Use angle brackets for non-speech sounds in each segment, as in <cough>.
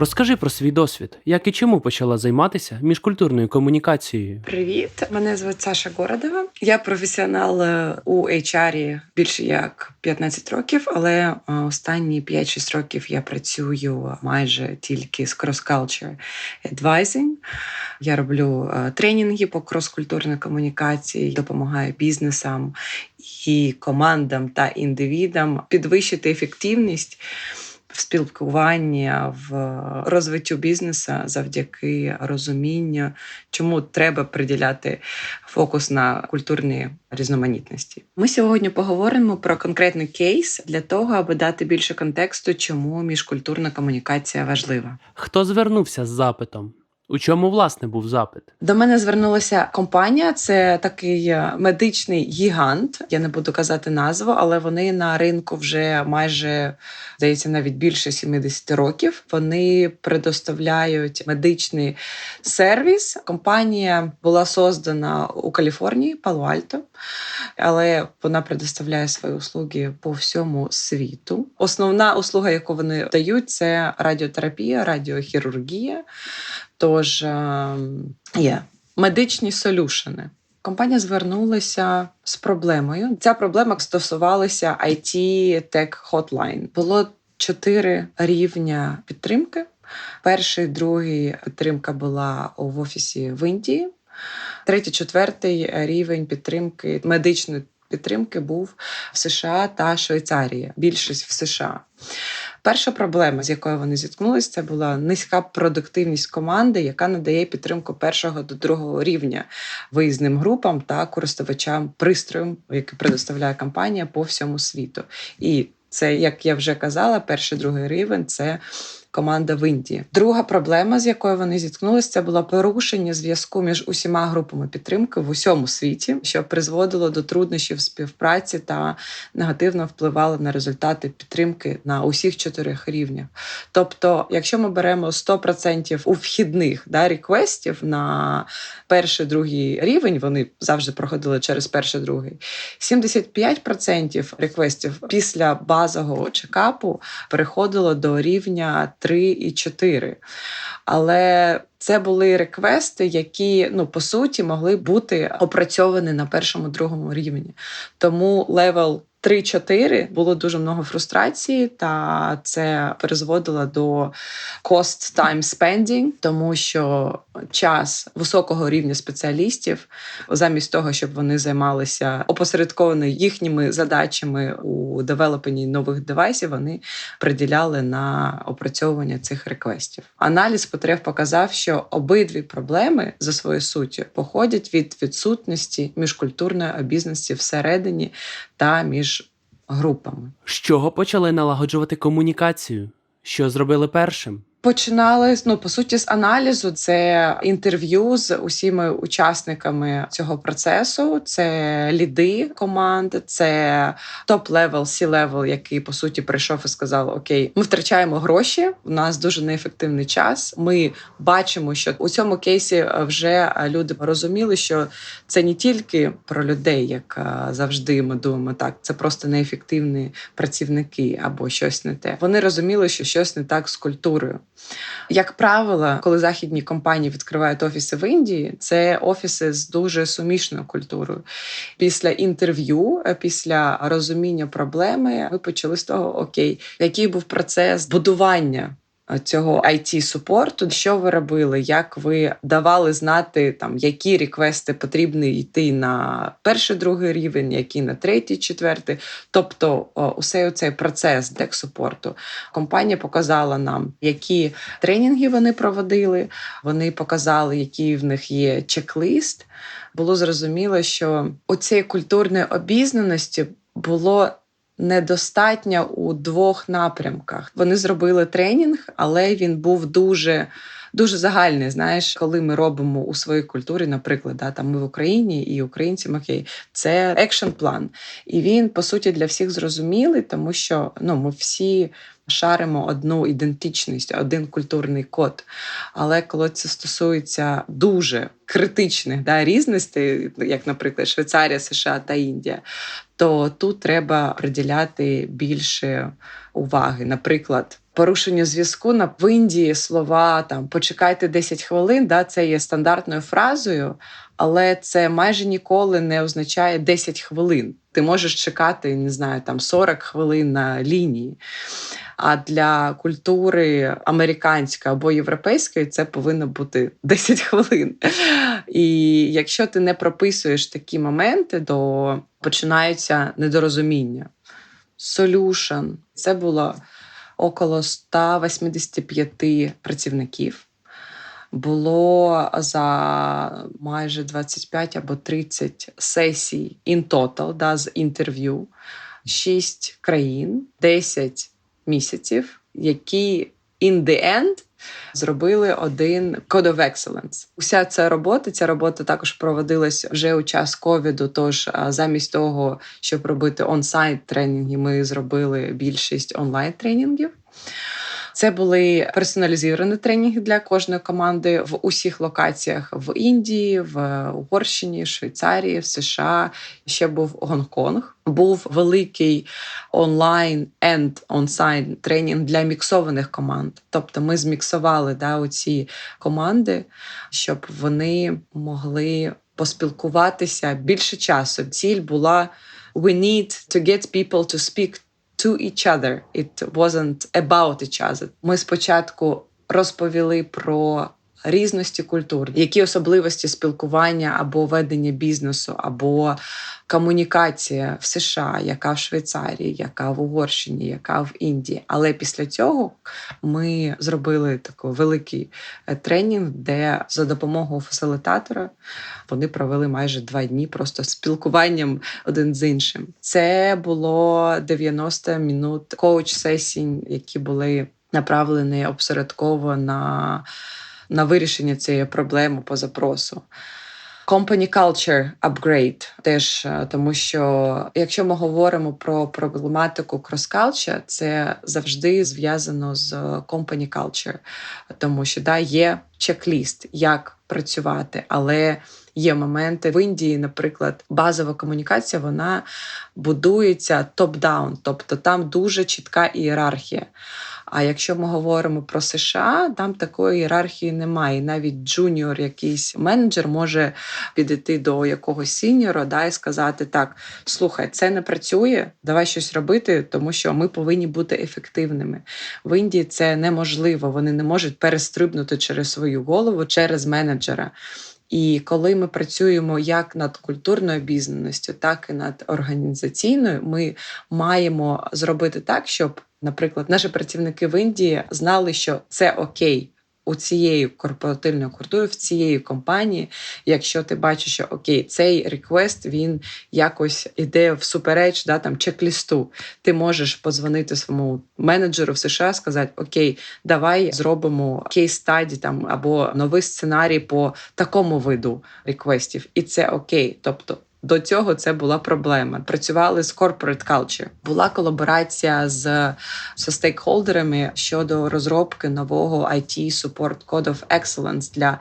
Розкажи про свій досвід, як і чому почала займатися міжкультурною комунікацією. Привіт, мене звуть Саша Городова. Я професіонал е, у HR більше як 15 років, але е, останні 5-6 років я працюю майже тільки з cross-culture advising. Я роблю е, тренінги по крос-культурній комунікації, допомагаю бізнесам і командам та індивідам підвищити ефективність в спілкуванні, в розвиттю бізнесу завдяки розумінню, чому треба приділяти фокус на культурній різноманітності. Ми сьогодні поговоримо про конкретний кейс для того, аби дати більше контексту, чому міжкультурна комунікація важлива. Хто звернувся з запитом? У чому власне був запит? До мене звернулася компанія. Це такий е, медичний гігант. Я не буду казати назву, але вони на ринку вже майже здається навіть більше 70 років. Вони предоставляють медичний сервіс. Компанія була создана у Каліфорнії, Пало-Альто, але вона предоставляє свої услуги по всьому світу. Основна услуга, яку вони дають, це радіотерапія, радіохірургія. Тож е, є медичні солюшени. Компанія звернулася з проблемою. Ця проблема стосувалася IT Tech Hotline. Було чотири рівня підтримки. Перший, другий підтримка була в офісі в Індії. Третій, четвертий рівень підтримки медичної підтримки був в США та Швейцарії. Більшість в США. Перша проблема, з якою вони зіткнулися, це була низька продуктивність команди, яка надає підтримку першого до другого рівня виїзним групам та користувачам пристроєм, які предоставляє компанія по всьому світу. І це, як я вже казала, перший другий рівень це. Команда в Індії. Друга проблема, з якою вони зіткнулися, це було порушення зв'язку між усіма групами підтримки в усьому світі, що призводило до труднощів співпраці та негативно впливало на результати підтримки на усіх чотирьох рівнях. Тобто, якщо ми беремо 100% у вхідних да, реквестів на перший другий рівень, вони завжди проходили через перший другий. 75% реквестів після базового чекапу переходило до рівня 3 і 4. Але це були реквести, які ну по суті могли бути опрацьовані на першому другому рівні. Тому левел 3-4 було дуже много фрустрації, та це призводило до cost time spending, тому що час високого рівня спеціалістів, замість того, щоб вони займалися опосередковано їхніми задачами у девелопенні нових девайсів, вони приділяли на опрацьовування цих реквестів. Аналіз потреб показав, що обидві проблеми за своєю суттю походять від відсутності міжкультурної обізнаності всередині та між групами. З чого почали налагоджувати комунікацію? Що зробили першим? Починали ну по суті з аналізу. Це інтерв'ю з усіма учасниками цього процесу. Це ліди команд, це топ-левел, сі-левел, який по суті прийшов і сказав: Окей, ми втрачаємо гроші. У нас дуже неефективний час. Ми бачимо, що у цьому кейсі вже люди розуміли, що це не тільки про людей, як е, завжди ми думаємо, так це просто неефективні працівники або щось не те. Вони розуміли, що щось не так з культурою. Як правило, коли західні компанії відкривають офіси в Індії, це офіси з дуже сумішною культурою. Після інтерв'ю, е, після розуміння проблеми, ми почали з того, окей, який був процес будування. Цього it супорту що ви робили? Як ви давали знати, там які реквести потрібні йти на перший, другий рівень, які на третій, четвертий? Тобто, усе цей процес дек-супорту компанія показала нам, які тренінги вони проводили. Вони показали, який в них є чек-лист. Було зрозуміло, що у цієї культурної обізнаності було недостатньо у двох напрямках. Вони зробили тренінг, але він був дуже. Дуже загальний, знаєш, коли ми робимо у своїй культурі, наприклад, да, там ми в Україні і українці окей, це екшн план. І він, по суті, для всіх зрозумілий, тому що ну, ми всі шаримо одну ідентичність, один культурний код. Але коли це стосується дуже критичних да, різностей, як, наприклад, Швейцарія, США та Індія, то тут треба приділяти більше уваги. Наприклад, порушення зв'язку на в Індії слова там почекайте 10 хвилин. Да, це є стандартною фразою, але це майже ніколи не означає 10 хвилин. Ти можеш чекати, не знаю, там 40 хвилин на лінії. А для культури американської або європейської це повинно бути <laughs> 10 хвилин. І якщо ти не прописуєш такі моменти, то починаються недорозуміння. Solution – це було около 185 працівників. Було за майже 25 або 30 сесій in total, да, з інтерв'ю, 6 країн, 10 місяців, які in the end зробили один Code of Excellence. Уся ця робота, ця робота також проводилась вже у час ковіду. Тож замість того, щоб робити он-сайт тренінги, ми зробили більшість онлайн тренінгів. Це були персоналізовані тренінги для кожної команди в усіх локаціях в Індії, в Угорщині, Швейцарії, в США. Ще був Гонконг. Був великий онлайн and on-site тренінг для міксованих команд. Тобто ми зміксували да, оці команди, щоб вони могли поспілкуватися більше часу. Ціль була we need to get people to speak to each other. It wasn't about each other. Ми спочатку розповіли про різності культур, які особливості спілкування або ведення бізнесу, або комунікація в США, яка в Швейцарії, яка в Угорщині, яка в Індії. Але після цього ми зробили такий великий е, тренінг, де за допомогою фасилітатора вони провели майже два дні просто спілкуванням один з іншим. Це було 90 минут коуч-сесій, які були направлені обсередково на, на вирішення цієї проблеми по запросу. Company culture upgrade теж е, тому, що якщо ми говоримо про проблематику cross-culture, це завжди зв'язано з company culture, тому що да, є чек-ліст, як працювати, але є моменти в Індії, наприклад, базова комунікація вона будується топ-даун, тобто там дуже чітка ієрархія. А якщо ми говоримо про США, там такої ієрархії немає. І навіть джуніор, якийсь менеджер може підійти до якогось сіньора да, і сказати: так, слухай, це не працює, давай щось робити, тому що ми повинні бути ефективними. В Індії це неможливо. Вони не можуть перестрибнути через свою голову, через менеджера. І коли ми працюємо як над культурною бізнесістю, так і над організаційною, ми маємо зробити так, щоб, наприклад, наші працівники в Індії знали, що це окей. У цієї корпоративної культури, в цієї компанії, якщо ти бачиш, що окей, цей реквест він якось іде всупереч да, там, чек-лісту, ти можеш позвонити своєму менеджеру в США, сказати: Окей, давай зробимо кейс-стаді там або новий сценарій по такому виду реквестів, і це окей. Тобто до цього це була проблема. Працювали з corporate culture. Була колаборація з, з стейкхолдерами щодо розробки нового IT Support Code of Excellence для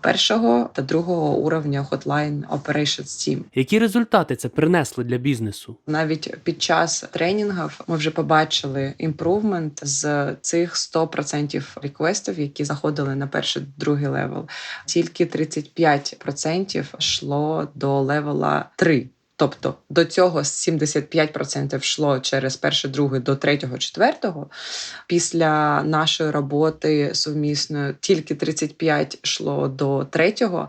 першого та другого уровня Hotline Operations Team. Які результати це принесли для бізнесу? Навіть під час тренінгів ми вже побачили імпрувмент з цих 100% реквестів, які заходили на перший другий левел. Тільки 35% йшло до левела 3. Тобто до цього 75% йшло через перше, друге до третього, четвертого. Після нашої роботи сумісної тільки 35 йшло до третього.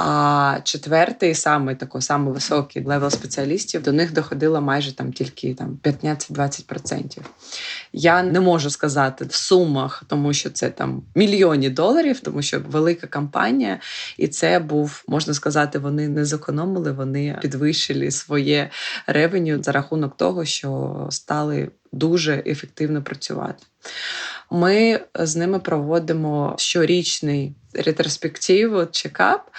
А четвертий, саме такий самий високий левел спеціалістів, до них доходило майже там тільки там 15-20%. Я не можу сказати в сумах, тому що це там мільйони доларів, тому що велика компанія, і це був, можна сказати, вони не зекономили, вони підвищили своє ревеню за рахунок того, що стали дуже ефективно працювати. Ми з ними проводимо щорічний ретроспективу, чекап,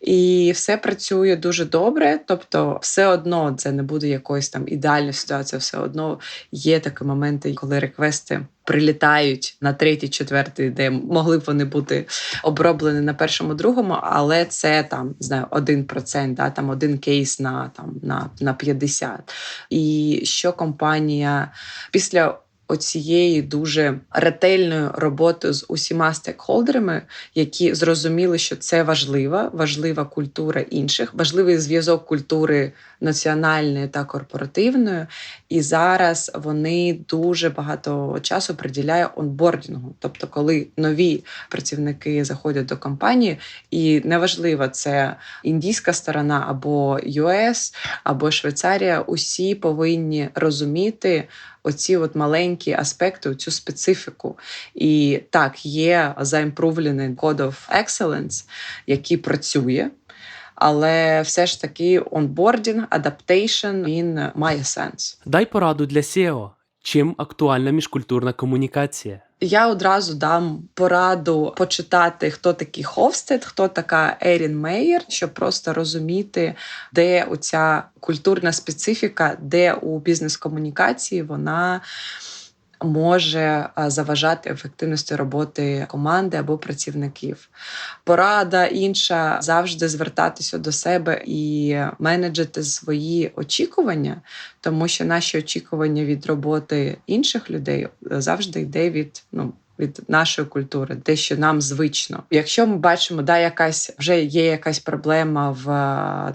і все працює дуже добре. Тобто, все одно це не буде якоюсь там ідеальною ситуацією, все одно є такі моменти, коли реквести. Прилітають на третій, четвертий, де могли б вони бути оброблені на першому, другому, але це там не знаю, один процент, да, там один кейс на там на, на 50. І що компанія після оцієї дуже ретельної роботи з усіма стейкхолдерами, які зрозуміли, що це важлива, важлива культура інших, важливий зв'язок культури національної та корпоративної. І зараз вони дуже багато часу приділяють онбордінгу. Тобто, коли нові працівники заходять до компанії, і неважливо, це індійська сторона або US, або Швейцарія, усі повинні розуміти. Оці от маленькі аспекти, цю специфіку. І так, є заімпровлений Code of Excellence, який працює, але все ж таки онбордінг, адаптейшн він має сенс. Дай пораду для SEO. Чим актуальна міжкультурна комунікація? Я одразу дам пораду почитати, хто такий Ховстед, хто така Ерін Мейєр, щоб просто розуміти, де оця культурна специфіка, де у бізнес-комунікації вона може заважати ефективності роботи команди або працівників. Порада інша завжди звертатися до себе і менеджити свої очікування, тому що наші очікування від роботи інших людей завжди йде від ну. Від нашої культури, те, що нам звично. Якщо ми бачимо, да, якась вже є якась проблема в,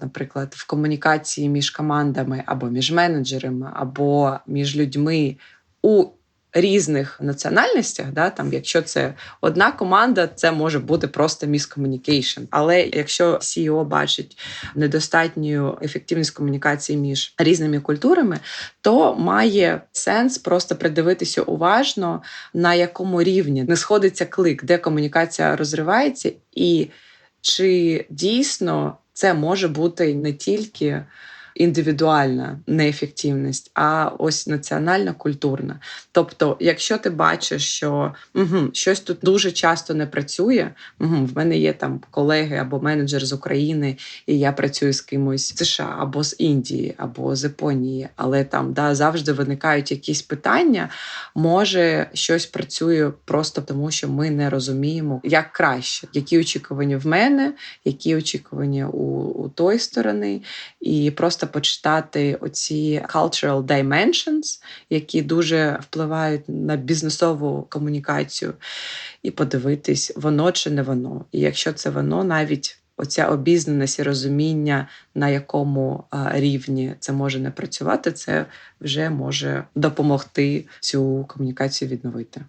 наприклад, в комунікації між командами або між менеджерами, або між людьми у різних національностях, да, там, якщо це одна команда, це може бути просто міскомунікейшн. Але якщо CEO бачить недостатню ефективність комунікації між різними культурами, то має сенс просто придивитися уважно, на якому рівні не сходиться клик, де комунікація розривається, і чи дійсно це може бути не тільки індивідуальна неефективність, а ось національна культурна. Тобто, якщо ти бачиш, що угу, щось тут дуже часто не працює, угу, в мене є там колеги або менеджер з України, і я працюю з кимось з США або з Індії, або з Японії, але там да, завжди виникають якісь питання. Може, щось працює просто тому, що ми не розуміємо, як краще, які очікування в мене, які очікування у, у той сторони, і просто почитати оці cultural dimensions, які дуже впливають на бізнесову комунікацію, і подивитись, воно чи не воно. І якщо це воно, навіть оця обізнаність і розуміння, на якому рівні це може не працювати, це вже може допомогти цю комунікацію відновити.